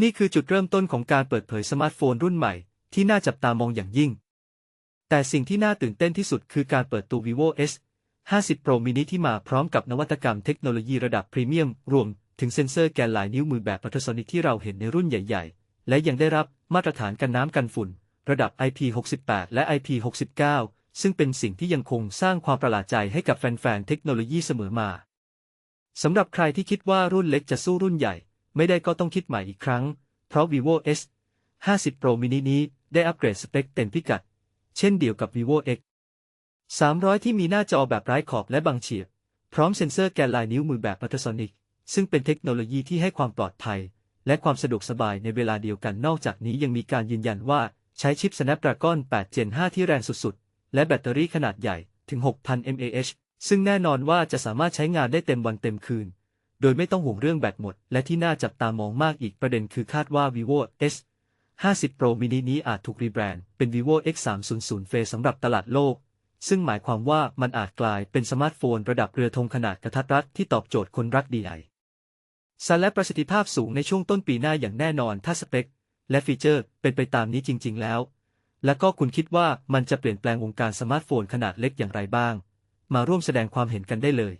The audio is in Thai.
นี่คือจุดเริ่มต้นของการเปิดเผยสมาร์ทโฟนรุ่นใหม่ ที่น่าจับตามองอย่างยิ่ง แต่สิ่งที่น่าตื่นเต้นที่สุดคือการเปิดตัว vivo S 50 Pro mini ที่มาพร้อมกับนวัตกรรมเทคโนโลยีระดับพรีเมียม รวมถึงเซ็นเซอร์แกนหลายนิ้วมือแบบอัลตราโซนิกที่เราเห็นในรุ่นใหญ่ ๆ และยังได้รับมาตรฐานกันน้ำกันฝุ่น ระดับ IP68 และ IP69 ซึ่งเป็นสิ่งที่ยังคงสร้างความประหลาดใจให้กับแฟนๆ เทคโนโลยีเสมอมา สำหรับใครที่คิดว่ารุ่นเล็กจะสู้รุ่นใหญ่ ไม่ได้ก็ต้องคิดใหม่อีกครั้ง เพราะ vivo S 50 Pro mini นี้ได้อัปเกรดสเปคเต็มพิกัด เช่นเดียวกับ vivo X 300 ที่มีหน้าจอแบบไร้ขอบและบางเฉียบ พร้อมเซ็นเซอร์แกนลายนิ้วมือแบบอัลตราโซนิก ซึ่งเป็นเทคโนโลยีที่ให้ความปลอดภัย และความสะดวกสบายในเวลาเดียวกันนอกจากนี้ยังมีการยืนยันว่าใช้ชิป Snapdragon 8 Gen 5 ที่แรงสุดๆ และแบตเตอรี่ขนาดใหญ่ถึง 6,000 mAh ซึ่งแน่นอนว่าจะสามารถใช้งานได้เต็มวันเต็มคืน โดยไม่ต้องห่วงเรื่องแบตหมด และที่น่าจับตามองมากอีกประเด็นคือคาดว่า vivo S 50 Pro mini นี้อาจถูกรีแบรนด์เป็น vivo x 3 0 0 f a สำหรับตลาดโลก ซึ่งหมายความว่ามันอาจกลายเป็นสมาร์ทโฟนระดับเรือธงขนาดกระทัดรัดที่ตอบโจทย์คนรัก DI สันและประสิทธิภาพสูงในช่วงต้นปีหน้าอย่างแน่นอนถ้าสเปค และฟีเจอร์เป็นไปตามนี้จริง ๆ แล้ว และก็คุณคิดว่ามันจะเปลี่ยนแปลงวงการสมาร์ทโฟนขนาดเล็กอย่างไรบ้าง มาร่วมแสดงความเห็นกันได้เลย